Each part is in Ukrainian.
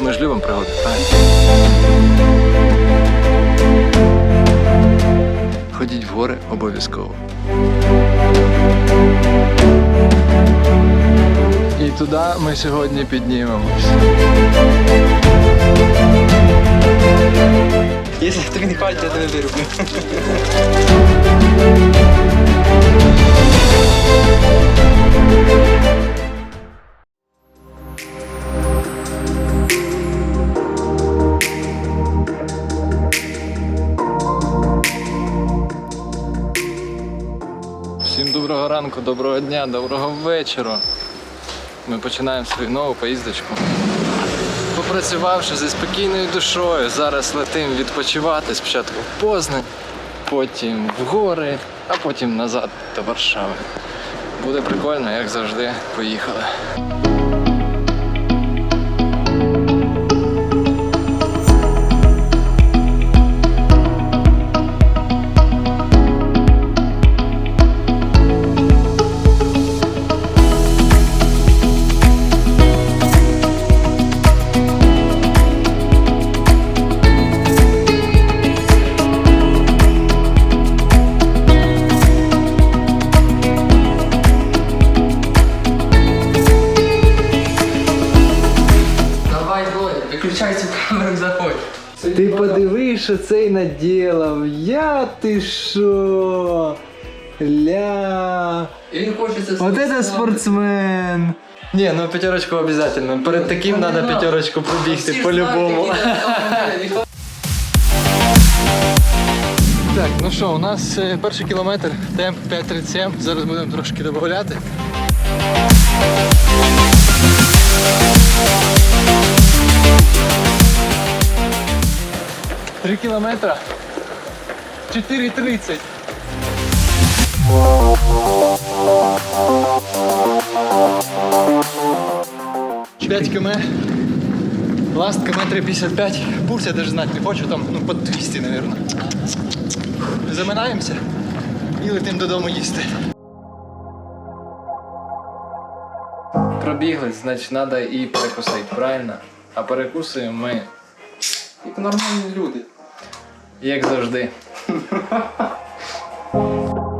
Ми ж любимо пригоди, правильно? Ходіть в гори обов'язково. І туди ми сьогодні піднімемось. Якщо тобі не хватить, я тебе вирублю. Всім доброго ранку, доброго дня, доброго вечора. Ми починаємо свою нову поїздочку. Попрацювавши зі спокійною душою, зараз летим відпочивати спочатку в Познань, потім в гори, а потім назад до Варшави. Буде прикольно, як завжди. Поїхали. Що цей наділав. Я ти що? Ля. І він хоче це Вот это спортсмен. Не, ну пятерочку обязательно. Перед таким надо пятерочку пробігти по-любому. Так, ну що, у нас е, перший кілометр, темп 5.37. Зараз будемо трошки додати. Три кілометра. 4.30. Пять км. Ласт км 355. Пульс я даже знать не хочу, там ну под 200, наверное. Заминаємося і летим додому їсти. Пробігли, значить, треба і перекусити, правильно? А перекусуємо ми, Як нормальні люди. Як завжди.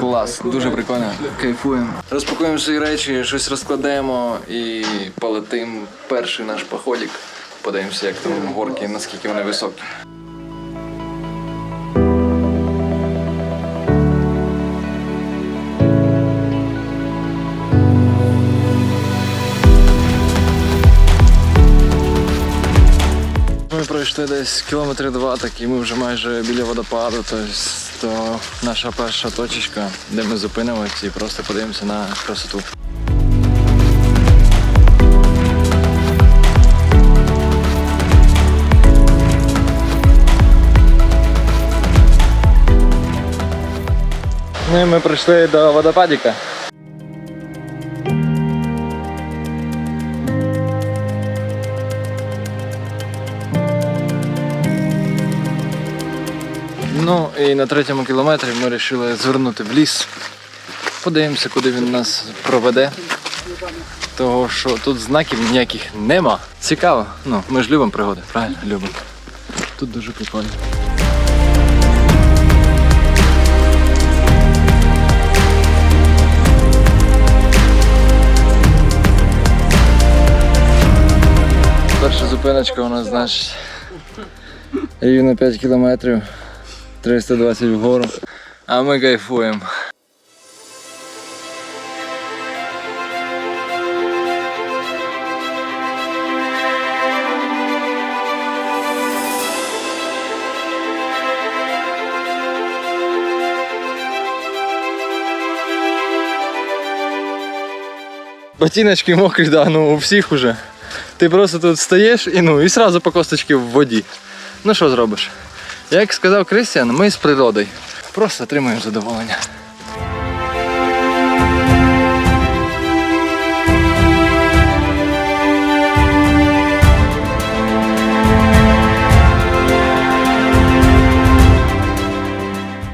Клас, дуже прикольно. Кайфуємо. Розпакуємо свої речі, щось розкладаємо і полетим перший наш походик. Подивимося, як там горки, наскільки вони високі. Ми пройшли десь кілометри два, так і ми вже майже біля водопаду. Тобто то наша перша точечка, де ми зупинимося і просто подивимося на красоту. Ну ми прийшли до водопадика. Ну і на третьому кілометрі ми вирішили звернути в ліс. Подивимося, куди він нас проведе. Того, що тут знаків ніяких нема. Цікаво. Ну, ми ж любимо пригоди, правильно? Любимо. Тут дуже прикольно. Перша зупиночка у нас, значить, рівно 5 кілометрів, 320 вгору. А мы кайфуем. Ботиночки мокрые, да, ну у всех уже. Ты просто тут стоишь и ну и сразу по косточке в воде. Ну что сделаешь? Як сказав Кристіан, ми з природою. Просто отримуємо задоволення.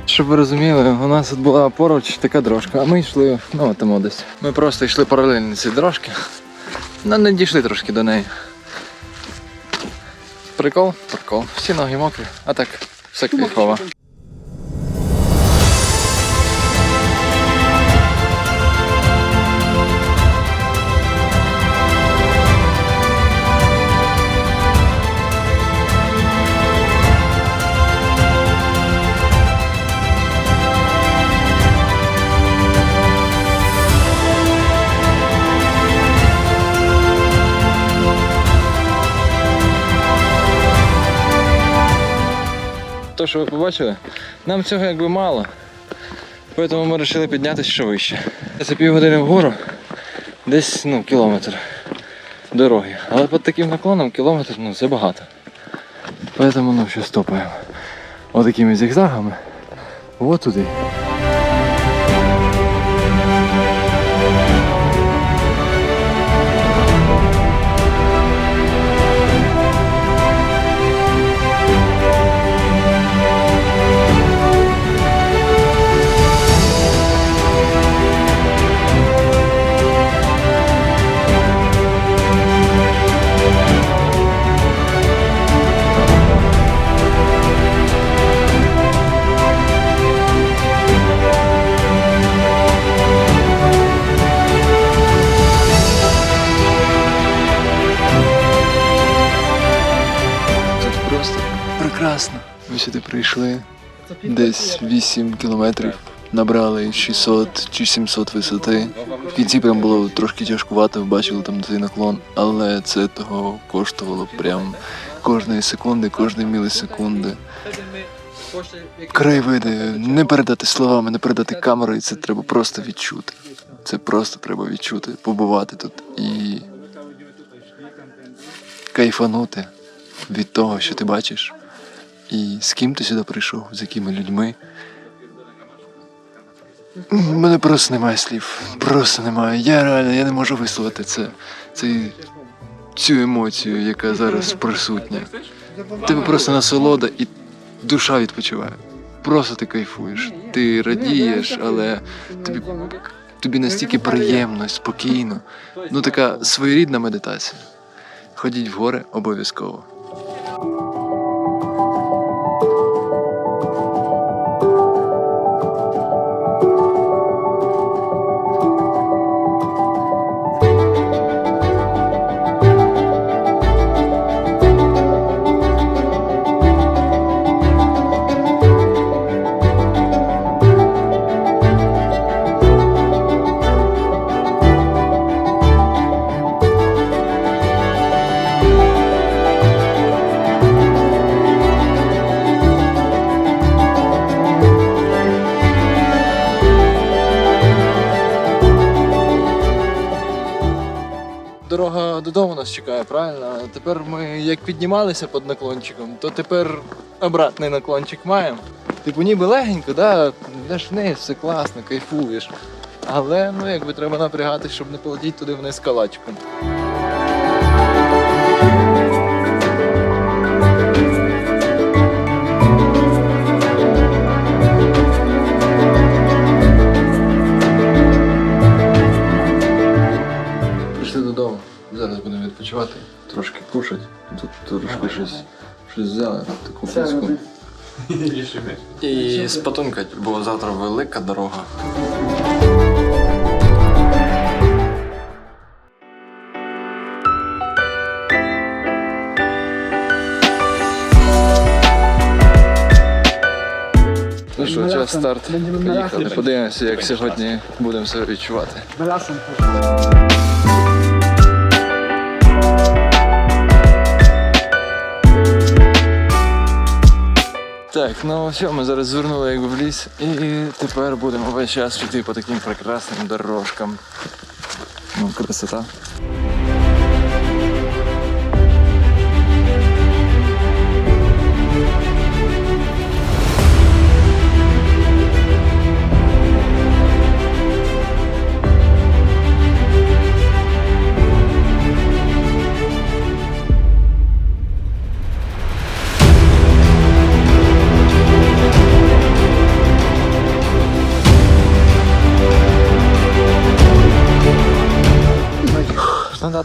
Щоб ви розуміли, у нас тут була поруч така дорожка, а ми йшли, ну там десь. Ми просто йшли паралельно цій дорожки. Ну, не дійшли трошки до неї. Прикол? Прикол. Всі ноги мокрі, а так, все кайфово. То, що ви побачили, нам цього якби мало. Тому ми вирішили піднятися ще вище. Це півгодини вгору, десь ну, кілометр дороги. Але під таким наклоном кілометр ну, це багато. Тому ну, ще стопаємо. Отакими зігзагами. От туди. Ми. Десь 8 кілометрів. Набрали 600 чи 700 висоти. В кінці прям було трошки тяжкувато, бачили там цей наклон, але це того коштувало прям кожної секунди, кожної мілісекунди. Краєвиди не передати словами, не передати камерою, це треба просто відчути. Це просто треба відчути, побувати тут і кайфанути від того, що ти бачиш, і з ким ти сюди прийшов, з якими людьми. У мене просто немає слів. Просто немає. Я реально я не можу висловити це. Цей, цю емоцію, яка зараз присутня. Тебе просто насолода і душа відпочиває. Просто ти кайфуєш. Ти радієш, але тобі, тобі настільки приємно, спокійно. Ну така своєрідна медитація. Ходіть в гори обов'язково. Дорога додому нас чекає, правильно? А Тепер ми як піднімалися під наклончиком, то тепер обратний наклончик маємо. Типу ніби легенько, да? йдеш вниз, все класно, кайфуєш. Але ну якби треба напрягатись, щоб не полетіти туди вниз калачком. Відпочивати, трошки кушати. Тут трошки щось, щось взяли, таку пицьку. І спотункать, бо завтра велика дорога. Ну що, час старт. Поїхали. Подивимося, як сьогодні будемо себе відчувати. Так, ну все, ми зараз звернули якби в ліс і тепер будемо весь час йти по таким прекрасним дорожкам. Ну, красота.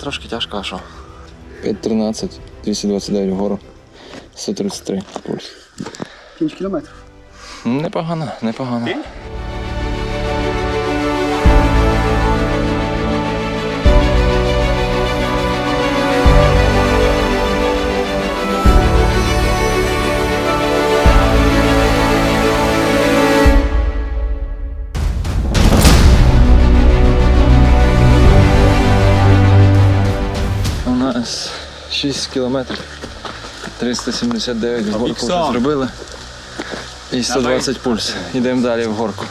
Трошки тяжко, а що? 5.13, 229 вгору, 133 пульс. 5 кілометрів. Непогано, непогано. 6 кілометрів, 379 в горку вже зробили. І 120 пульс. Йдемо далі в горку.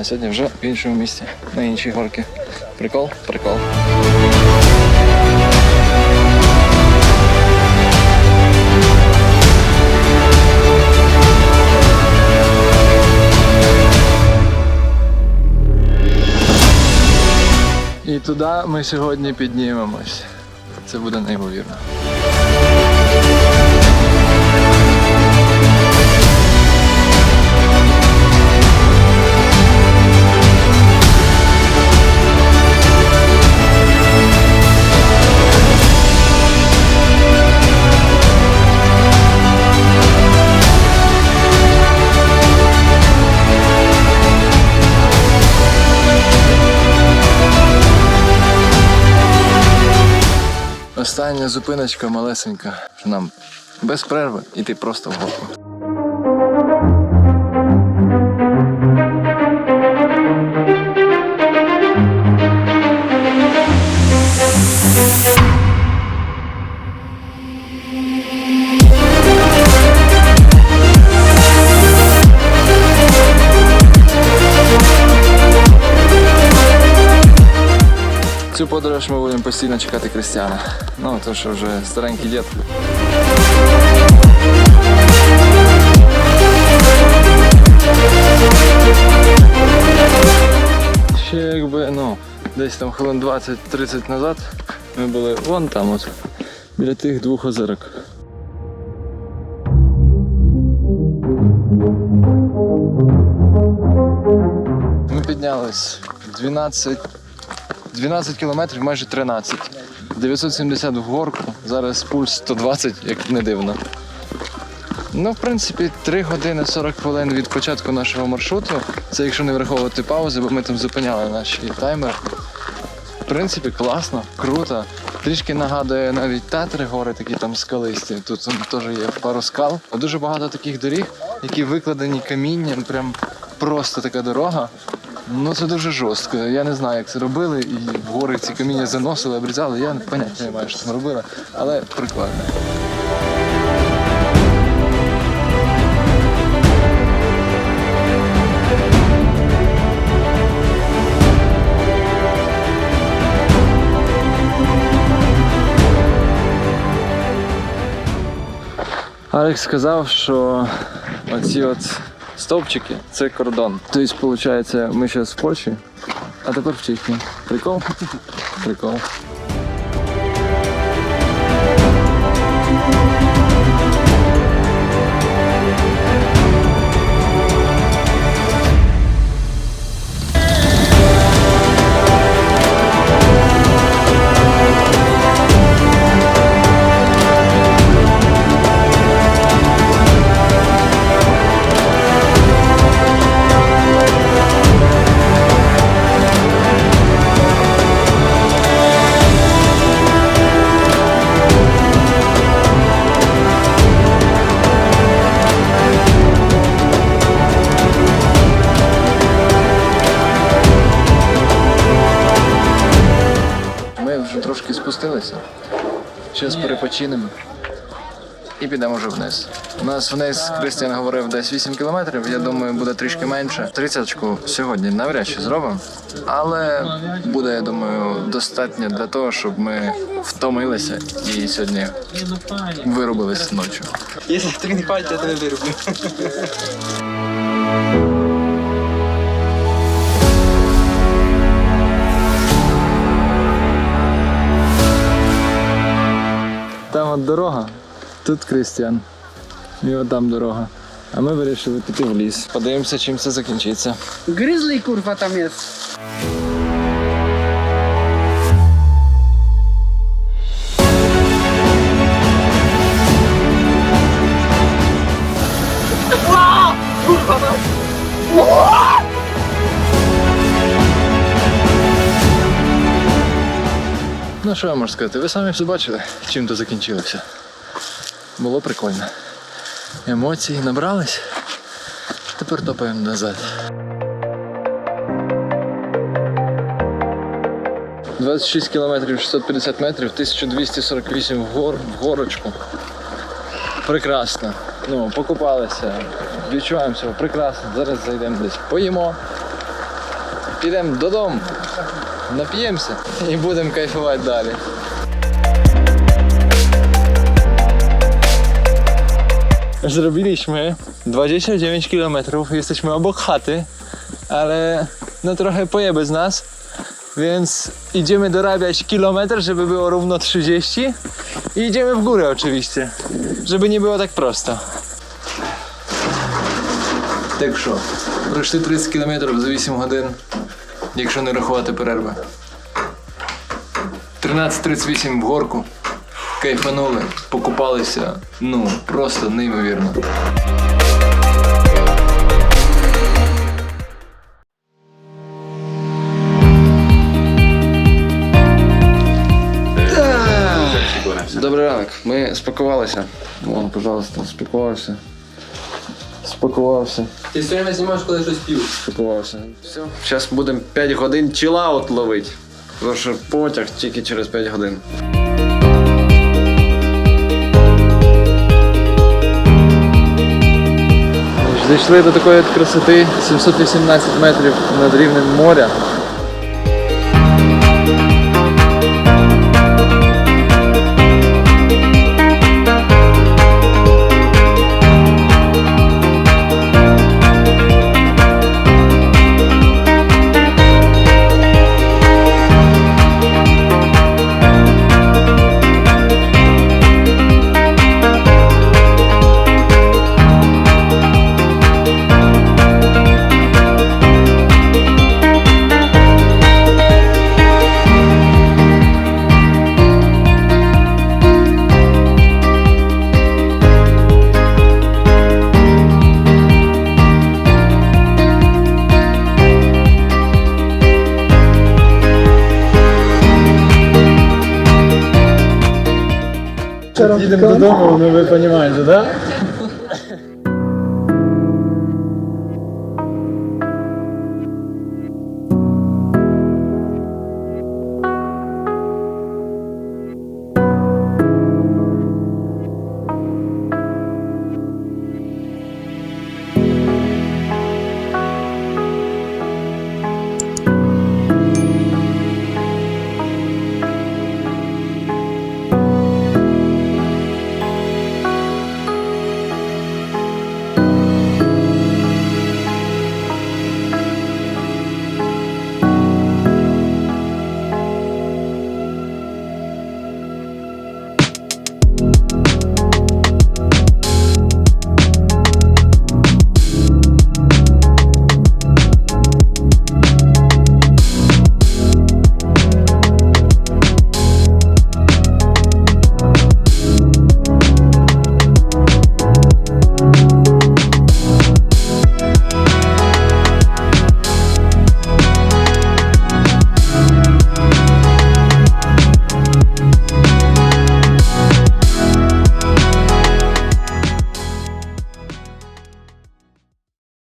А сьогодні вже в іншому місці, на іншій горці. Прикол? Прикол. І туди ми сьогодні піднімемось. Це буде неймовірно. Остання зупиночка малесенька, нам без перерви іти просто в горку. Цю ми будемо постійно чекати Кристіана. Ну, то що вже старенький дід. Ще якби, ну, десь там хвилин 20-30 назад ми були вон там от, біля тих двох озерок. Ми піднялись 12 12 кілометрів, майже 13. 970 в горку, зараз пульс 120, як не дивно. Ну, в принципі, 3 години 40 хвилин від початку нашого маршруту. Це якщо не враховувати паузи, бо ми там зупиняли наші таймери. В принципі, класно, круто. Трішки нагадує навіть Татри гори, такі там скалисті. Тут теж є пару скал. Дуже багато таких доріг, які викладені камінням, прям просто така дорога. Ну це дуже жорстко. Я не знаю, як це робили, і в гори ці каміння заносили, обрізали. Я поняття не маю, що там робили, але прикольно. Алекс сказав, що оці от стовпчики це кордон. Тобто, виходить, ми зараз в Польщі, а тепер в Чехії. Прикол? Прикол. Зараз і підемо вже вниз. У нас вниз Кристиан говорив десь 8 кілометрів. Я думаю, буде трішки менше. Тридцяточку сьогодні навряд чи зробимо. Але буде, я думаю, достатньо для того, щоб ми втомилися і сьогодні вирубились ночі. Якщо тобі не хватить, я тебе вироблю. Там дорога, тут Кристіан. І от там дорога. А ми вирішили піти в ліс. Подивимося, чим це закінчиться. Гризлий, курва, там jest. Ну що я можу сказати? Ви самі все бачили, чим то закінчилося. Було прикольно. Емоції набрались. Тепер топаємо назад. 26 кілометрів 650 метрів, 1248 вгор, в горочку. Прекрасно. Ну, покупалися, відчуваємо себе прекрасно. Зараз зайдемо десь, поїмо, підемо додому, нап'ємося і будемо кайфувати далі. Zrobiliśmy 29 km, jesteśmy obok chaty, ale no trochę pojeby z nas, więc idziemy dorabiać kilometr, żeby było równo 30 i idziemy w górę oczywiście, żeby nie było tak prosto. Так що, пройшли 30 км за 8 годин, Якщо не рахувати перерви. 13.38 в горку. Кайфанули, покупалися. Ну, просто неймовірно. Добрий ранок. Ми спакувалися. Вон, пожалуйста, спакувався. Спакувався. Ти все время знімаєш, коли щось пів. Спакувався. Все. Зараз будемо 5 годин чилаут ловити. Тому що потяг тільки через 5 годин. Зайшли до такої красоти 718 метрів над рівнем моря. Додому, ну ви розумієте, да?